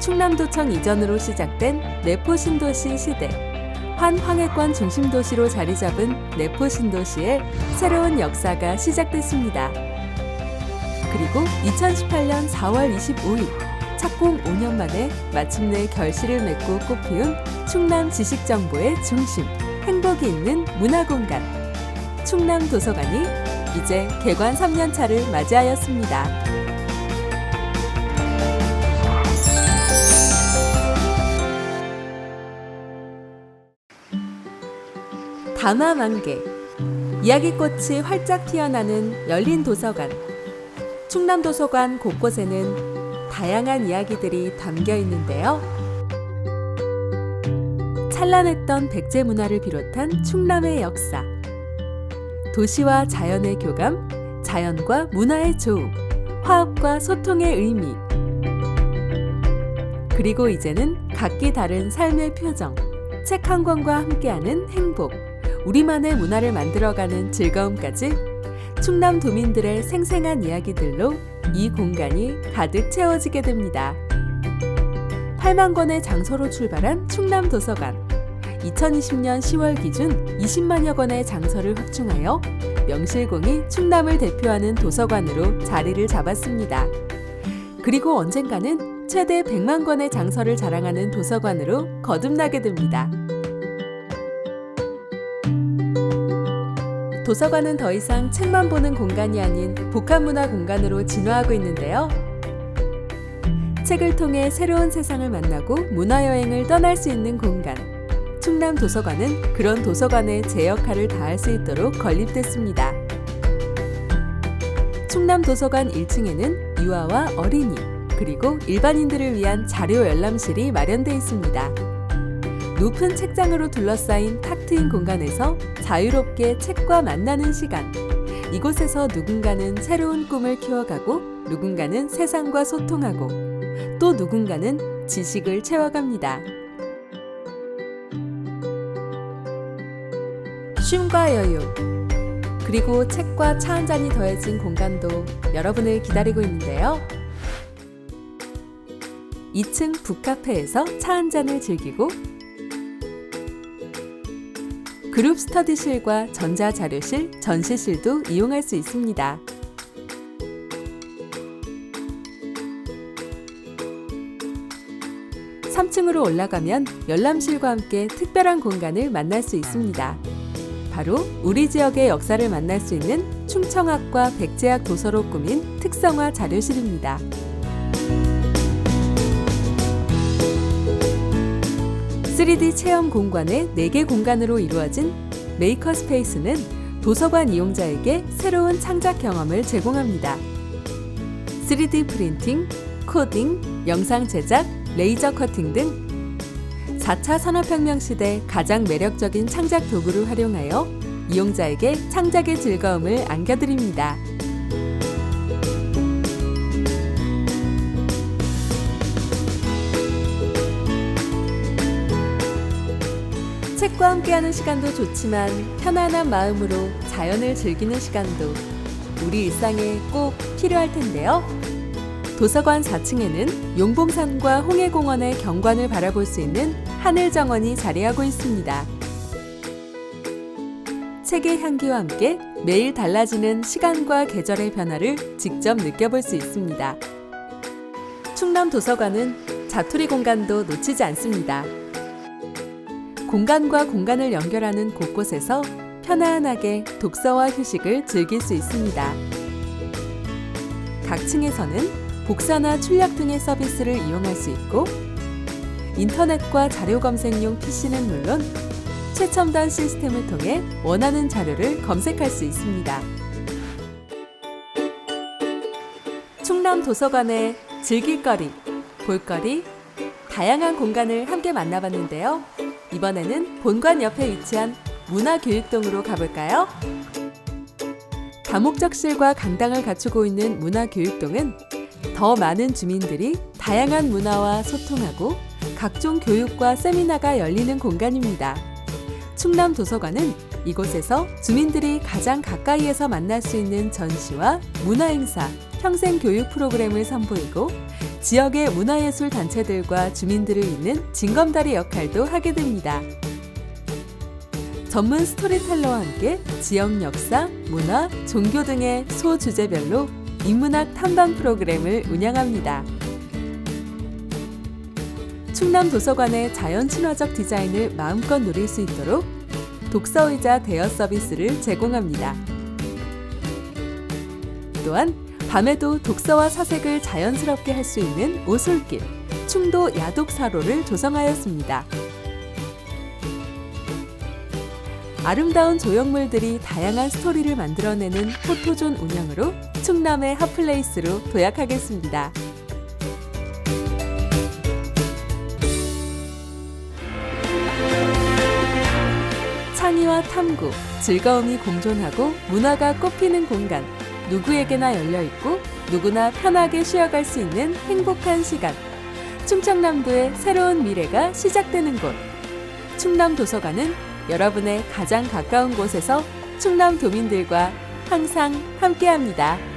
충남도청 이전으로 시작된 내포 신도시 시대. 한 황해권 중심 도시로 자리 잡은 내포 신도시의 새로운 역사가 시작됐습니다. 그리고 2018년 4월 25일 착공 5년 만에 마침내 결실을 맺고 꽃피운 충남 지식정보의 중심, 행복이 있는 문화공간. 충남 도서관이 이제 개관 3년 차를 맞이하였습니다. 담화만개 이야기꽃이 활짝 피어나는 열린 도서관. 충남 도서관 곳곳에는 다양한 이야기들이 담겨 있는데요. 찬란했던 백제 문화를 비롯한 충남의 역사, 도시와 자연의 교감, 자연과 문화의 조우, 화합과 소통의 의미, 그리고 이제는 각기 다른 삶의 표정, 책 한 권과 함께하는 행복, 우리만의 문화를 만들어가는 즐거움까지 충남 도민들의 생생한 이야기들로 이 공간이 가득 채워지게 됩니다. 8만 권의 장소로 출발한 충남 도서관. 2020년 10월 기준 20만여 권의 장소를 확충하여 명실공히 충남을 대표하는 도서관으로 자리를 잡았습니다. 그리고 언젠가는 최대 100만 권의 장서를 자랑하는 도서관으로 거듭나게 됩니다. 도서관은 더 이상 책만 보는 공간이 아닌 복합문화 공간으로 진화하고 있는데요. 책을 통해 새로운 세상을 만나고 문화여행을 떠날 수 있는 공간. 충남 도서관은 그런 도서관의 제 역할을 다할 수 있도록 건립됐습니다. 충남 도서관 1층에는 유아와 어린이, 그리고 일반인들을 위한 자료 열람실이 마련되어 있습니다. 높은 책장으로 둘러싸인 탁 트인 공간에서 자유롭게 책과 만나는 시간. 이곳에서 누군가는 새로운 꿈을 키워가고 누군가는 세상과 소통하고 또 누군가는 지식을 채워갑니다. 쉼과 여유 그리고 책과 차 한 잔이 더해진 공간도 여러분을 기다리고 있는데요. 2층 북카페에서 차 한 잔을 즐기고 그룹 스터디실과 전자자료실, 전시실도 이용할 수 있습니다. 3층으로 올라가면 열람실과 함께 특별한 공간을 만날 수 있습니다. 바로 우리 지역의 역사를 만날 수 있는 충청학과 백제학 도서로 꾸민 특성화 자료실입니다. 3D 체험 공간의 4개 공간으로 이루어진 메이커 스페이스는 도서관 이용자에게 새로운 창작 경험을 제공합니다. 3D 프린팅, 코딩, 영상 제작, 레이저 커팅 등 4차 산업혁명 시대 가장 매력적인 창작 도구를 활용하여 이용자에게 창작의 즐거움을 안겨드립니다. 책과 함께하는 시간도 좋지만 편안한 마음으로 자연을 즐기는 시간도 우리 일상에 꼭 필요할 텐데요. 도서관 4층에는 용봉산과 홍해공원의 경관을 바라볼 수 있는 하늘정원이 자리하고 있습니다. 책의 향기와 함께 매일 달라지는 시간과 계절의 변화를 직접 느껴볼 수 있습니다. 충남 도서관은 자투리 공간도 놓치지 않습니다. 공간과 공간을 연결하는 곳곳에서 편안하게 독서와 휴식을 즐길 수 있습니다. 각 층에서는 복사나 출력 등의 서비스를 이용할 수 있고 인터넷과 자료 검색용 PC는 물론 최첨단 시스템을 통해 원하는 자료를 검색할 수 있습니다. 충남 도서관의 즐길거리, 볼거리, 다양한 공간을 함께 만나봤는데요. 이번에는 본관 옆에 위치한 문화교육동으로 가볼까요? 다목적실과 강당을 갖추고 있는 문화교육동은 더 많은 주민들이 다양한 문화와 소통하고 각종 교육과 세미나가 열리는 공간입니다. 충남 도서관은 이곳에서 주민들이 가장 가까이에서 만날 수 있는 전시와 문화행사, 평생 교육 프로그램을 선보이고 지역의 문화예술 단체들과 주민들을 잇는 징검다리 역할도 하게 됩니다. 전문 스토리텔러와 함께 지역 역사, 문화, 종교 등의 소주제별로 인문학 탐방 프로그램을 운영합니다. 충남 도서관의 자연 친화적 디자인을 마음껏 누릴 수 있도록 독서의자 대여 서비스를 제공합니다. 또한 밤에도 독서와 사색을 자연스럽게 할 수 있는 오솔길, 충도 야독사로를 조성하였습니다. 아름다운 조형물들이 다양한 스토리를 만들어내는 포토존 운영으로 충남의 핫플레이스로 도약하겠습니다. 창의와 탐구, 즐거움이 공존하고 문화가 꽃피는 공간. 누구에게나 열려 있고 누구나 편하게 쉬어갈 수 있는 행복한 시간. 충청남도의 새로운 미래가 시작되는 곳. 충남 도서관은 여러분의 가장 가까운 곳에서 충남 도민들과 항상 함께합니다.